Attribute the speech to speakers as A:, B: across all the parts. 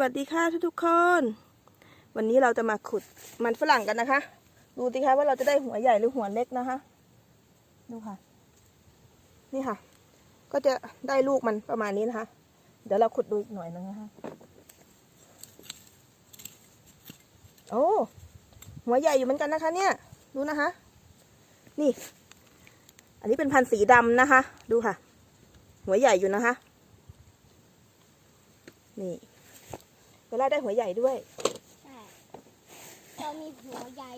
A: วัสดีค่ะทุกๆคน วันนี้เราจะมาขุดมันฝรั่งกันนะคะ ดูสิคะว่าเราจะได้หัวใหญ่หรือหัวเล็กนะคะ ดูค่ะ นี่ค่ะ ก็จะได้ลูกมันประมาณนี้นะคะ เดี๋ยวเราขุดดูอีกหน่อยนึงนะคะ โอ้ หัวใหญ่อยู่เหมือนกันนะคะ เนี่ย ดูนะคะ นี่ อันนี้เป็นพันธุ์สีดำนะคะ ดูค่ะ หัวใหญ่อยู่นะคะ นี่ ลาได้หัวใหญ่ด้วย
B: ใช่เรามีหัวใหญ่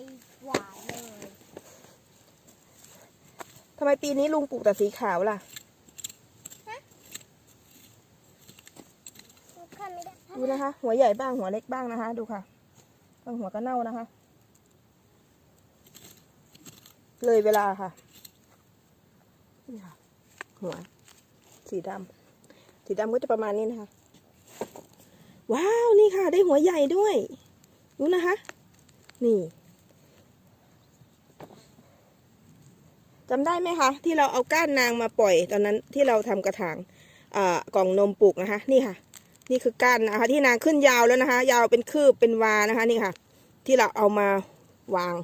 B: หวานเลย
A: ทำไมปีนี้ลุงปลูกแต่สีขาวล่ะ
B: ข้าไม่ได้
A: ดูนะคะ หัวใหญ่บ้างหัวเล็กบ้างนะคะ ดูค่ะบางหัวก็เน่านะคะ เลยเวลาค่ะนี่ค่ะหัวสีดำสีดำก็จะประมาณนี้นะคะ ว้าวนี่ค่ะ ได้หัวใหญ่ด้วยดูนะคะ นี่จำได้ไหมคะ ที่เราเอาก้านนางมาปล่อย ตอนนั้นที่เราทำกระถางกล่องนมปลูกนะคะ นี่ค่ะ นี่คือก้านนะคะ ที่นางขึ้นยาวแล้วนะคะ ยาวเป็นคืบเป็นวานะคะ นี่ค่ะ ที่เราเอามาวาง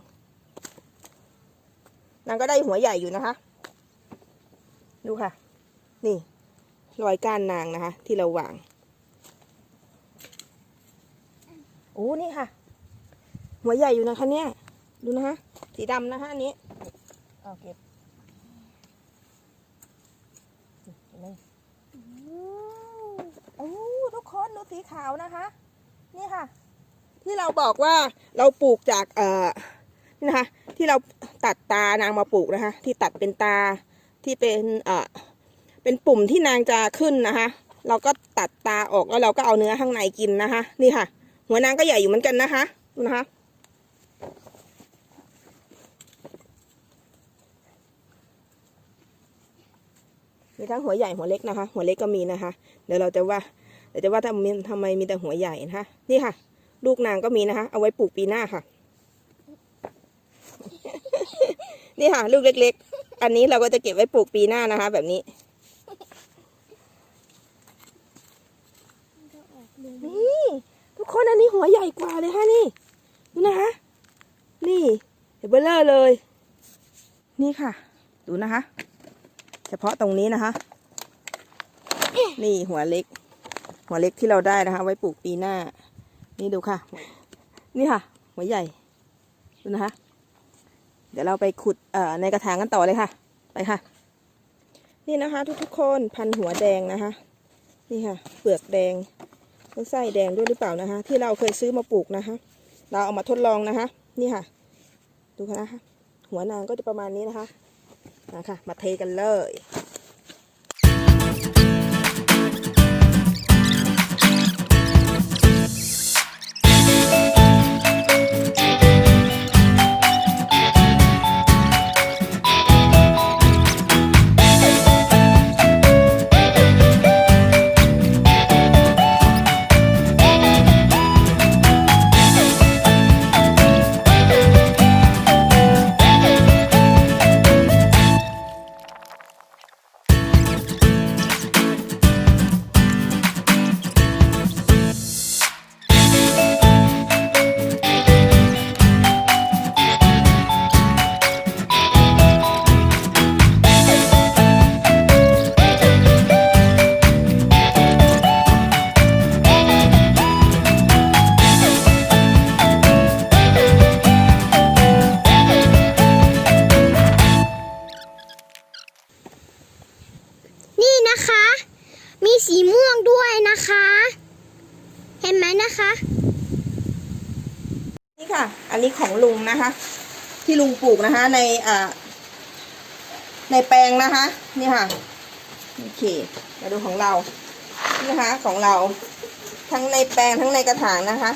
A: นางก็ได้หัวใหญ่อยู่นะคะ ดูค่ะ นี่รอยก้านนางนะคะ ที่เราวาง โอ้นี่ค่ะ หัวใหญ่อยู่นะคะเนี่ย ดูนะคะสีดำนะคะอันนี้เอาเก็บเห็นไหมโอ้ทุกคนดูสีขาวนะคะ นี่ค่ะ ที่เราบอกว่าเราปลูกจากเอ่อนี่นะคะ ที่เราตัดตานางมาปลูกนะคะ ที่ตัดเป็นตาที่เป็นเอ่อเป็นปุ่มที่นางจะขึ้นนะคะ เราก็ตัดตาออกแล้วเราก็เอาเนื้อข้างในกินนะคะ นี่ค่ะ หัวนางก็ใหญ่อยู่เหมือนกันนะคะดูนะคะมีทั้งหัวใหญ่หัวเล็กนะคะ หัวเล็กก็มีนะคะ เดี๋ยวเราจะว่าเดี๋ยวจะว่าทำไมทำไมมีแต่หัวใหญ่นะคะนี่ค่ะ ลูกนางก็มีนะคะ เอาไว้ปลูกปีหน้าค่ะ นี่ค่ะ ลูกเล็ก ๆ อันนี้เราก็จะเก็บไว้ปลูกปีหน้านะคะ แบบนี้ นี่หัวใหญ่กว่าเลยค่ะนี่ดูนะคะนี่เห็นเบลเลอร์เลย นี่ค่ะ ดูนะคะ เฉพาะตรงนี้นะคะ นี่หัวเล็ก หัวเล็กที่เราได้นะคะ ไว้ปลูกปีหน้า นี่ดูค่ะ นี่ค่ะ หัวใหญ่ ดูนะคะ เดี๋ยวเราไปขุดเอ่อในกระถางกันต่อเลยค่ะ ไปค่ะ นี่นะคะ ทุกๆคนพันหัวแดงนะคะ นี่ค่ะ เปลือกแดง ไส้แดงด้วยหรือเปล่านะคะ ที่เราเคยซื้อมาปลูกนะคะ เราเอามาทดลองนะคะ นี่ค่ะ ดูนะคะ หัวนางก็จะประมาณนี้นะคะนะคะมาเทกันเลย
B: นี่ค่ะ
A: อันนี้ของลุงนะคะ ที่ลุงปลูกนะคะ ในอ่าในแปลงนะคะ นี่ค่ะโอเคมาดูของเรานี่นะคะของเรา ทั้งในแปลงทั้งในกระถางนะคะ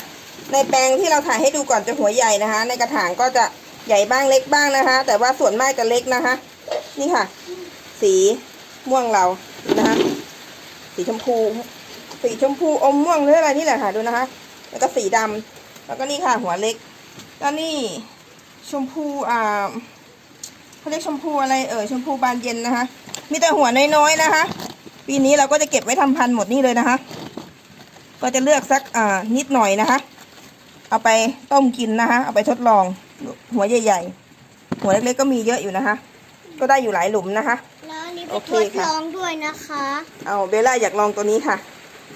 A: ในแปลงที่เราถ่ายให้ดูก่อนจะหัวใหญ่นะคะ ในกระถางก็จะใหญ่บ้างเล็กบ้างนะคะ แต่ว่าส่วนมากจะเล็กนะคะ นี่ค่ะ สีม่วงเรานะคะ สีชมพู สีชมพูอมม่วงหรืออะไรนี่แหละค่ะดูนะคะ แล้วก็สีดำแล้วก็นี่ค่ะหัวเล็ก แล้วนี่ชมพูอ่าเขาเรียกชมพูอะไรเอ่ยชมพูบานเย็นนะคะ มีแต่หัวน้อยๆนะคะ ปีนี้เราก็จะเก็บไว้ทำพันธุ์หมดนี่เลยนะคะ ก็จะเลือกสักอ่านิดหน่อยนะคะ เอาไปต้มกินนะคะ เอาไปทดลองหัวใหญ่ ๆ หัวเล็กๆก็มีเยอะอยู่นะคะ ก็ได้อยู่หลายหลุมนะคะ
B: แล้วอันนี้ไป
A: โอ
B: ท
A: เค
B: ด
A: ค่ะ
B: ลองด้วยนะคะ
A: เอาเบลล่าอยากลองตัวนี้ค่ะ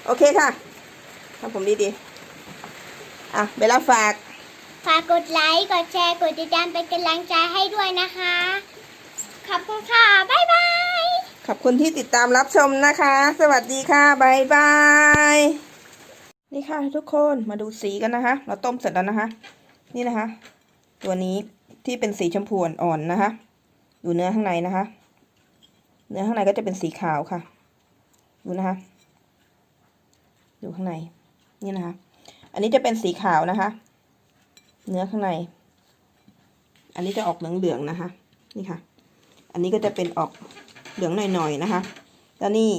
A: โอเคค่ะทำผมดีๆ อะเบลล่าฝาก
B: ฝากกดไลค์ กดแชร์ กดติดตามเป็นกำลังใจให้ด้วยนะคะ ขอบคุณค่ะ บ๊ายบาย
A: ขอบคุณที่ติดตามรับชมนะคะ สวัสดีค่ะบ๊ายบาย นี่ค่ะทุกคนมาดูสีกันนะคะ เราต้มเสร็จแล้วนะคะ นี่นะคะ ตัวนี้ที่เป็นสีชมพูอ่อนๆนะคะดูเนื้อข้างในนะคะ เนื้อข้างในก็จะเป็นสีขาวค่ะ ดูนะคะ ดูข้างใน นี่นะคะ อันนี้จะเป็นสีขาวนะคะ เนื้อข้างใน อันนี้จะออกเหลืองๆนะคะ นี่ค่ะ อันนี้ก็จะเป็นออกเหลืองหน่อยๆนะคะ แล้วนี่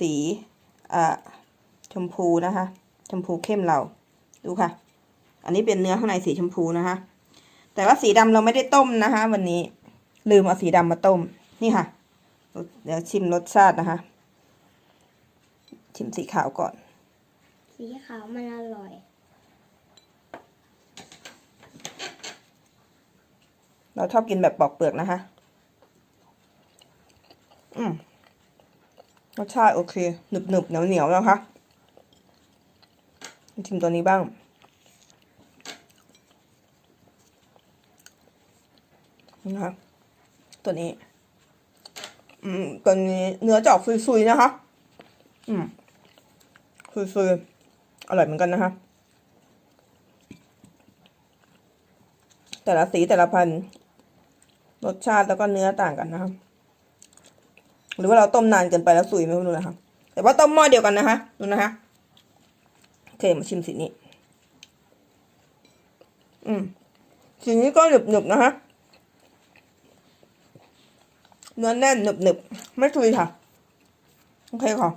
A: สีชมพูนะคะ ชมพูเข้มเรา ดูค่ะ อันนี้เป็นเนื้อข้างในสีชมพูนะคะ แต่ว่าสีดำเราไม่ได้ต้มนะคะ วันนี้ลืมเอาสีดำมาต้ม นี่ค่ะ เดี๋ยวชิมรสชาตินะคะ ชิมสีขาวก่อน
B: สีขาวมันอร่อย
A: เราชอบกินแบบปอกเปลือกนะคะ อืมรสชาติโอเค หนึบหนึบเหนียวเหนียวนะคะชิมตัวนี้บ้าง นะคะ ตัวนี้ อืมตัวนี้เนื้อจะออกซุยๆนะคะ อืมซุยๆ อร่อยเหมือนกันนะคะ แต่ละสีแต่ละพันธุ์รสชาติแล้วก็เนื้อต่างกันนะครับหรือว่าเราต้มนานเกินไปแล้วสุยไม่รู้นะคะ แต่ว่าต้มหม้อเดียวกันนะคะดูนะคะโอเคมาชิมสีนี้ อืมสีนี้ก็หนึบหนึบๆนะคะเนื้อแน่นหนึบหนึบๆไม่ซุยค่ะ โอเคค่ะ